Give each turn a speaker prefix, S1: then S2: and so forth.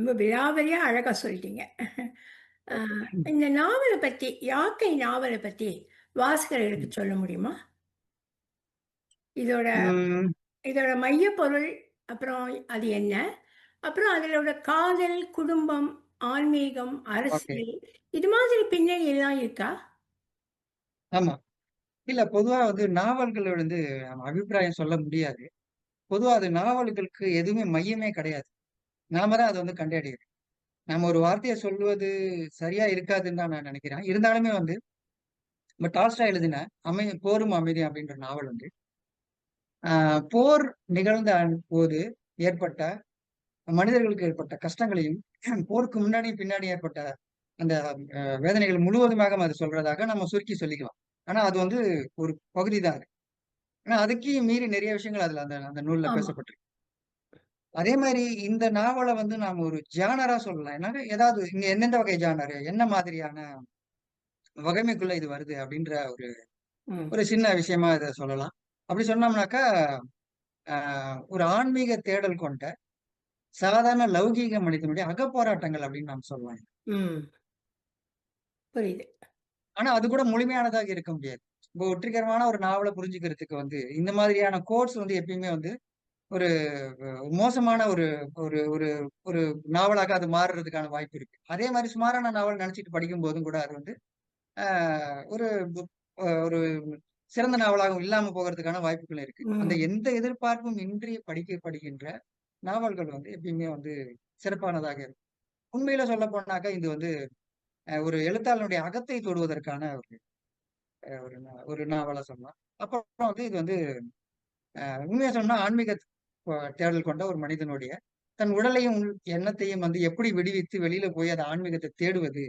S1: ரொம்ப விலாவரியா அழகா சொல்லிட்டீங்க.
S2: ம்.
S1: இந்த நாவல பத்தி, யாக்கை நாவல பத்தி வாசகர்களுக்கு. சொல்ல முடியுமா? இதோட
S2: ம்.
S1: இதோட மையப்பொருள், அப்புறம் அது என்ன? அப்புறம் அதிலோட காதல், குடும்பம், ஆன்மீகம்,
S2: ஓகே.
S1: அரசியல் இது மாதிரி பின்னணி எல்லாம் இருக்கா?
S2: ஆமா. இல்ல பொதுவா வந்து நாவல்கள் வந்து நம்ம அபிப்பிராயம் சொல்ல முடியாது. பொதுவா அது நாவல்களுக்கு எதுவுமே மையமே கிடையாது. நாம தான் அத வந்து கண்டறியணும். நம்ம ஒரு வார்த்தைய சொல்வது சரியா இருக்காதுன்னு தான் நான் நினைக்கிறேன். இருந்தாலுமே வந்து நம்ம டால்ஸ்டாய் எழுதின அமை "போரும் அமைதியும்" அப்படின்ற நாவல் வந்து, போர் நிகழ்ந்த போது ஏற்பட்ட மனிதர்களுக்கு ஏற்பட்ட கஷ்டங்களையும், போருக்கு முன்னாடி, பின்னாடி ஏற்பட்ட அந்த வேதனைகள் முழுவதுமாக அது சொல்றதாக நம்ம சுருக்கி சொல்லிக்கலாம். ஆனா அது வந்து ஒரு பகுதி தான் அது. ஆனா அதுக்கையும் மீறி நிறைய விஷயங்கள் அதுல அந்த அந்த நூல்ல. பேசப்பட்டிருக்கு. அதே மாரி இந்த நாவல வந்து நாம ஒரு ஜானரா சொல்லலாம். என்னன்னா, ஏதாவது இங்க எந்தெந்த வகை ஜானர், என்ன மாதிரியான வகைமைக்குள்ள இது வருது அப்படின்ற ஒரு. ஒரு சின்ன விஷயமா இத சொல்லலாம். அப்படி சொன்னோம்னாக்கா, ஒரு ஆன்மீக தேடல் கொண்ட சாதாரண லௌகீக மனிதனுடைய அகப்போராட்டங்கள் அப்படின்னு நாம் சொல்லலாம்.
S1: புரியுது.
S2: ஆனா அது கூட முழுமையானதாக இருக்க முடியாது. இப்போ வெற்றிகரமான ஒரு நாவல புரிஞ்சுக்கிறதுக்கு வந்து, இந்த மாதிரியான கோட்ஸ் வந்து எப்பயுமே வந்து ஒரு மோசமான ஒரு ஒரு ஒரு ஒரு நாவலாக அது மாறுறதுக்கான வாய்ப்பு இருக்கு. அதே மாரி சுமாரான நாவல் நெனச்சுட்டு படிக்கும்போதும் கூட அது வந்து, ஒரு ஒரு சிறந்த நாவலாகவும் இல்லாம போகறதுக்கான வாய்ப்புகள் இருக்கு. அந்த. எந்த எதிர்பார்ப்பும் இன்றி படிக்கப்படுகின்ற நாவல்கள் வந்து எப்பயுமே வந்து சிறப்பானதாக இருக்கும். உண்மையில சொல்லப்போனாக்கா இது வந்து ஒரு எழுத்தாளனுடைய அகத்தை தொடுவதற்கான ஒரு ஒரு ஒரு நாவலா சொல்லலாம். அப்புறம் வந்து இது வந்து உண்மைய சொன்னா ஆன்மீக தேடல் கொண்ட ஒரு மனிதனுடைய தன் உடலையும், எண்ணத்தையும் வந்து எப்படி விடுவித்து வெளியில போய் அதை ஆன்மீகத்தை தேடுவது?